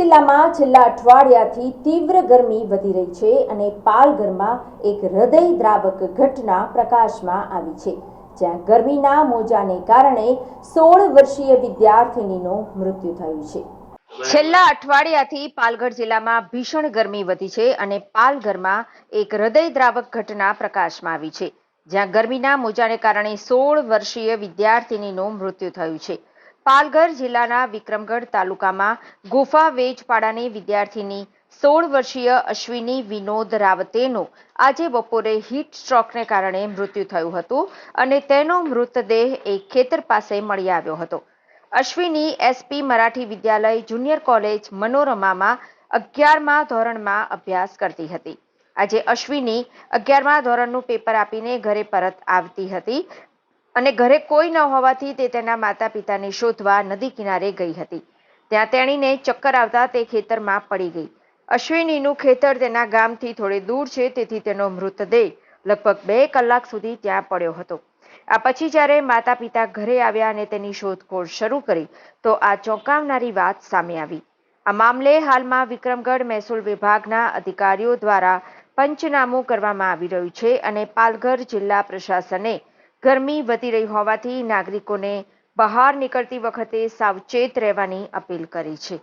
જિલ્લામાં છેલ્લા અઠવાડિયાથી તીવ્ર ગરમી વધી રહી છે અને પાલઘરમાં એક હૃદય દ્રાવક ઘટના પ્રકાશમાં આવી છે. જ્યાં ગરમીના મોજાને કારણે સોળ વર્ષીય વિદ્યાર્થિનીનું મૃત્યુ થયું છે. છેલ્લા અઠવાડિયાથી પાલઘર જિલ્લામાં ભીષણ ગરમી વધી છે અને પાલઘરમાં એક હૃદય દ્રાવક ઘટના પ્રકાશમાં આવી છે. જ્યાં ગરમીના મોજાને કારણે સોળ વર્ષીય વિદ્યાર્થિનીનું મૃત્યુ થયું છે. પાલઘર જિલ્લાના વિક્રમગઢ તાલુકામાં ગુફા વેજપાડાની વિદ્યાર્થીની સોળ વર્ષીય અશ્વિની વિનોદ રાવતેનું આજે બપોરે હીટ સ્ટ્રોકને કારણે મૃત્યુ થયું હતું અને તેનો મૃતદેહ એક ખેતર પાસે મળી આવ્યો હતો. અશ્વિની એસપી મરાઠી વિદ્યાલય જુનિયર કોલેજ મનોરમામાં અગિયારમા ધોરણમાં અભ્યાસ કરતી હતી. આજે અશ્વિની અગિયારમા ધોરણનું પેપર આપીને ઘરે પરત આવતી હતી. અને ઘરે કોઈ ન હોવાથી તે તેના માતા પિતાને શોધવા નદી કિનારે ગઈ હતી. ત્યાં તેણીને ચક્કર આવતા તે ખેતરમાં પડી ગઈ. અશ્વિનીનું ખેતર તેના ગામથી થોડે દૂર છે, તેથી તેનો મૃતદેહ લગભગ બે કલાક સુધી ત્યાં પડ્યો હતો. આ પછી જ્યારે માતા પિતા ઘરે આવ્યા અને તેની શોધખોળ શરૂ કરી, તો આ ચોંકાવનારી વાત સામે આવી. આ મામલે હાલમાં વિક્રમગઢ મહેસૂલ વિભાગના અધિકારીઓ દ્વારા પંચનામું કરવામાં આવી રહ્યું છે અને પાલઘર જિલ્લા પ્રશાસને ગરમી વધી રહી હોવાથી નાગરિકોને બહાર નીકળતી વખતે સાવચેત રહેવાની અપીલ કરી છે.